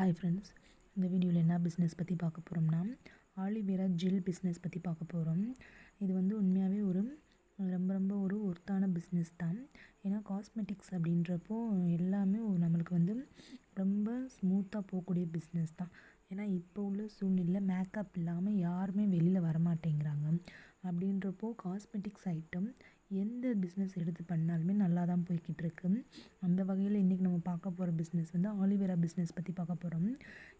Hi friends இந்த வீடியோவில் என்ன பிஸ்னஸ் பற்றி பார்க்க போகிறோம்னா ஆலிவேரா ஜெல் பிஸ்னஸ் பற்றி பார்க்க போகிறோம் இது வந்து உண்மையாகவே ஒரு ரொம்ப ரொம்ப ஒரு ஒர்த்தான பிஸ்னஸ் தான். ஏன்னா காஸ்மெட்டிக்ஸ் அப்படின்றப்போ எல்லாமே ஒரு நம்மளுக்கு வந்து ரொம்ப ஸ்மூத்தாக போகக்கூடிய பிஸ்னஸ் தான். ஏன்னா இப்போ உள்ள சூழ்நிலையில் மேக்கப் இல்லாமல் யாருமே வெளியில் வரமாட்டேங்கிறாங்க. அப்படின்றப்போ காஸ்மெட்டிக்ஸ் ஐட்டம் எந்த பிஸ்னஸ் எடுத்து பண்ணாலுமே நல்லா தான் போய்கிட்டு இருக்கு அந்த வகையில் இன்றைக்கி நம்ம பார்க்க போகிற பிஸ்னஸ் வந்து ஆலிவேரா பிஸ்னஸ் பற்றி பார்க்க போகிறோம்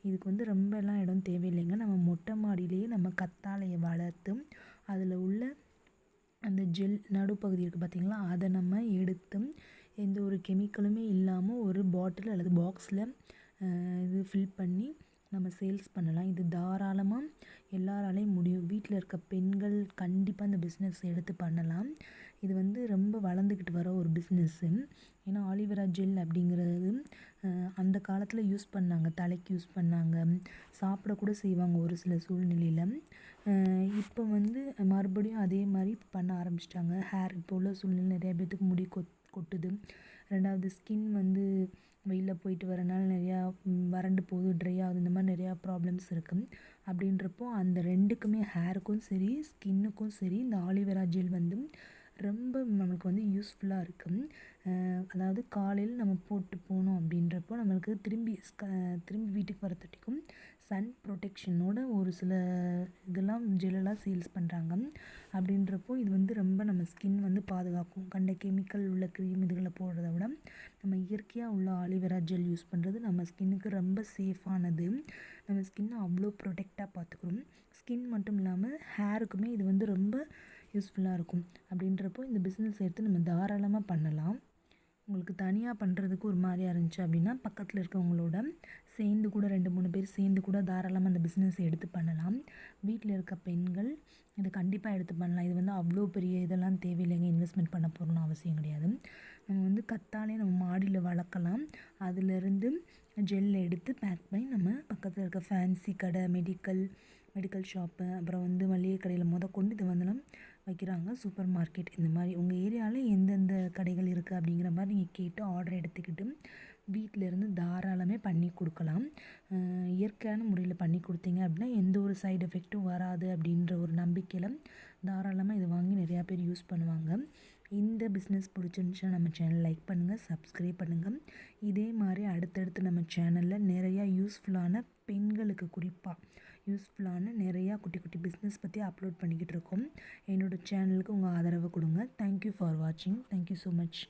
இதுக்கு வந்து ரொம்ப எல்லாம் இடம் தேவையில்லைங்க. நம்ம மொட்டை மாடியிலேயே நம்ம கத்தாழையை வளர்த்து அதில் உள்ள அந்த ஜெல் நடுப்பகுதி இருக்குது பார்த்திங்களா அதை நம்ம எடுத்து எந்த ஒரு கெமிக்கலுமே இல்லாமல் ஒரு பாட்டில் அல்லது பாக்ஸில் இது ஃபில் பண்ணி நம்ம சேல்ஸ் பண்ணலாம். இது தாராளமாக எல்லாராலையும் முடியும். வீட்டில் இருக்க பெண்கள் கண்டிப்பாக இந்த பிஸ்னஸ் எடுத்து பண்ணலாம். இது வந்து ரொம்ப வளர்ந்துக்கிட்டு வர ஒரு பிஸ்னஸ்ஸு ஏன்னா ஆலிவரா ஜெல் அப்படிங்கிறது அந்த காலத்தில் யூஸ் பண்ணாங்க. தலைக்கு யூஸ் பண்ணாங்க. சாப்பிடக்கூட செய்வாங்க ஒரு சில சூழ்நிலையில். இப்போ வந்து மறுபடியும் அதே மாதிரி பண்ண ஆரம்பிச்சிட்டாங்க. ஹேர் இப்போ உள்ள சூழ்நிலை நிறையா பேர்த்துக்கு முடி கொத் கொட்டுது. ரெண்டாவது ஸ்கின் வந்து வெயிலில் போயிட்டு வரனால நிறையா வறண்டு போகுது ட்ரை ஆகுது இந்த மாதிரி நிறையா ப்ராப்ளம்ஸ் இருக்குது அப்படின்றப்போ அந்த ரெண்டுக்குமே ஹேருக்கும் சரி ஸ்கின்னுக்கும் சரி இந்த ஆலிவேரா ஜெல் வந்து ரொம்ப நம்மளுக்கு வந்து யூஸ்ஃபுல்லாக இருக்குது அதாவது காலையில் நம்ம போட்டு போனோம் அப்படின்றப்போ நம்மளுக்கு திரும்பி திரும்பி வீட்டுக்கு வரத்தட்டிக்கும் சன் ப்ரொடெக்ஷனோட ஒரு சில இதெல்லாம் ஜெல்லெல்லாம் சேல்ஸ் பண்ணுறாங்க அப்படின்றப்போ இது வந்து ரொம்ப நம்ம ஸ்கின் வந்து பாதுகாக்கும். கண்ட கெமிக்கல் உள்ள க்ரீம் இதுகளை போடுறத விட நம்ம இயற்கையாக உள்ள ஆலிவேரா ஜெல் யூஸ் பண்ணுறது நம்ம ஸ்கின்னுக்கு ரொம்ப சேஃபானது நம்ம ஸ்கின்னை அவ்வளோ ப்ரொடெக்டாக பார்த்துக்கிறோம் ஸ்கின் மட்டும் இல்லாமல் ஹேருக்குமே இது வந்து ரொம்ப யூஸ்ஃபுல்லாக இருக்கும். அப்படின்றப்போ இந்த பிஸ்னஸ் எடுத்து நம்ம தாராளமாக பண்ணலாம். உங்களுக்கு தனியாக பண்ணுறதுக்கு ஒரு மாதிரியாக இருந்துச்சு அப்படின்னா பக்கத்தில் இருக்கவங்களோட சேர்ந்து கூட ரெண்டு மூணு பேர் சேர்ந்து கூட தாராளமாக அந்த பிஸ்னஸ் எடுத்து பண்ணலாம். வீட்டில் இருக்க பெண்கள் இதை கண்டிப்பாக எடுத்து பண்ணலாம். இது வந்து அவ்வளோ பெரிய இதெல்லாம் தேவையில்லைங்க. இன்வெஸ்ட்மெண்ட் பண்ண போகிறோம்னு அவசியம் கிடையாது. நம்ம வந்து கத்தாலே நம்ம மாடியில் வளர்க்கலாம். அதிலிருந்து ஜெல் எடுத்து பேக் பண்ணி நம்ம பக்கத்தில் இருக்க ஃபேன்சி கடை மெடிக்கல் மெடிக்கல் ஷாப்பு அப்புறம் வந்து மளிகை கடையில் முத கொண்டு இது வந்துலாம் வைக்கிறாங்க. Supermarket. இந்த மாதிரி உங்கள் ஏரியாவில் எந்தெந்த கடைகள் இருக்குது அப்படிங்கிற மாதிரி நீங்கள் கேட்டு ஆர்டர் எடுத்துக்கிட்டு வீட்டிலேருந்து தாராளமே பண்ணி கொடுக்கலாம். இயற்கையான முறையில் பண்ணி கொடுத்தீங்க அப்படின்னா எந்த ஒரு சைடு எஃபெக்ட்டும் வராது அப்படின்ற ஒரு நம்பிக்கையில் தாராளமாக இதை வாங்கி நிறையா பேர் யூஸ் பண்ணுவாங்க. இந்த பிஸ்னஸ் பிடிச்சிருந்துச்சுன்னா நம்ம சேனல் லைக் பண்ணுங்கள் சப்ஸ்கிரைப் பண்ணுங்கள் இதே மாதிரி அடுத்தடுத்து நம்ம சேனலில் நிறையா யூஸ்ஃபுல்லான பெண்களுக்கு குறிப்பாக யூஸ்ஃபுல்லான நிறையா குட்டி குட்டி பிஸ்னஸ் பற்றி அப்லோட் பண்ணிக்கிட்டு இருக்கோம் என்னோடய சேனலுக்கு உங்கள் ஆதரவை கொடுங்க. தேங்க்யூ ஃபார் வாட்சிங் தேங்க்யூ ஸோ மச்